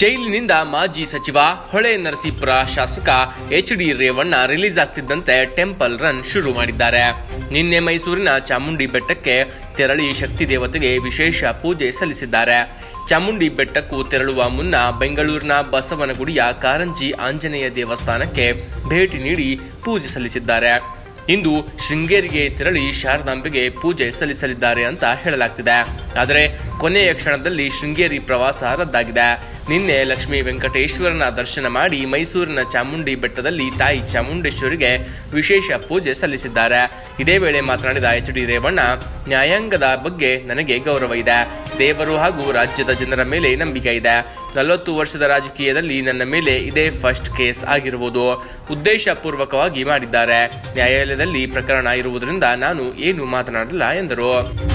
ಜೈಲಿನಿಂದ ಮಾಜಿ ಸಚಿವ ಹೊಳೆ ನರಸೀಪುರ ಶಾಸಕ ಎಚ್ ಡಿ ರೇವಣ್ಣ ರಿಲೀಸ್ ಆಗ್ತಿದ್ದಂತೆ ಟೆಂಪಲ್ ರನ್ ಶುರು ಮಾಡಿದ್ದಾರೆ. ನಿನ್ನೆ ಮೈಸೂರಿನ ಚಾಮುಂಡಿ ಬೆಟ್ಟಕ್ಕೆ ತೆರಳಿ ಶಕ್ತಿ ದೇವತೆಗೆ ವಿಶೇಷ ಪೂಜೆ ಸಲ್ಲಿಸಿದ್ದಾರೆ. ಚಾಮುಂಡಿ ಬೆಟ್ಟಕ್ಕೂ ತೆರಳುವ ಮುನ್ನ ಬೆಂಗಳೂರಿನ ಬಸವನಗುಡಿಯ ಕಾರಂಜಿ ಆಂಜನೇಯ ದೇವಸ್ಥಾನಕ್ಕೆ ಭೇಟಿ ನೀಡಿ ಪೂಜೆ ಸಲ್ಲಿಸಿದ್ದಾರೆ. ಇಂದು ಶೃಂಗೇರಿಗೆ ತೆರಳಿ ಶಾರದಾಂಬೆಗೆ ಪೂಜೆ ಸಲ್ಲಿಸಲಿದ್ದಾರೆ ಅಂತ ಹೇಳಲಾಗ್ತಿದೆ. ಆದರೆ ಕೊನೆಯ ಕ್ಷಣದಲ್ಲಿ ಶೃಂಗೇರಿ ಪ್ರವಾಸ ರದ್ದಾಗಿದೆ. ನಿನ್ನೆ ಲಕ್ಷ್ಮೀ ವೆಂಕಟೇಶ್ವರನ ದರ್ಶನ ಮಾಡಿ ಮೈಸೂರಿನ ಚಾಮುಂಡಿ ಬೆಟ್ಟದಲ್ಲಿ ತಾಯಿ ಚಾಮುಂಡೇಶ್ವರಿಗೆ ವಿಶೇಷ ಪೂಜೆ ಸಲ್ಲಿಸಿದ್ದಾರೆ. ಇದೇ ವೇಳೆ ಮಾತನಾಡಿದ ಎಚ್ ಡಿ ರೇವಣ್ಣ, ನ್ಯಾಯಾಂಗದ ಬಗ್ಗೆ ನನಗೆ ಗೌರವ ಇದೆ. ದೇವರು ಹಾಗೂ ರಾಜ್ಯದ ಜನರ ಮೇಲೆ ನಂಬಿಕೆ ಇದೆ. ನಲವತ್ತು ವರ್ಷದ ರಾಜಕೀಯದಲ್ಲಿ ನನ್ನ ಮೇಲೆ ಇದೇ ಫಸ್ಟ್ ಕೇಸ್ ಆಗಿರುವುದು ಉದ್ದೇಶಪೂರ್ವಕವಾಗಿ ಮಾಡಿದ್ದಾರೆ. ನ್ಯಾಯಾಲಯದಲ್ಲಿ ಪ್ರಕರಣ ಇರುವುದರಿಂದ ನಾನು ಏನು ಮಾತನಾಡಲ್ಲ ಎಂದರು.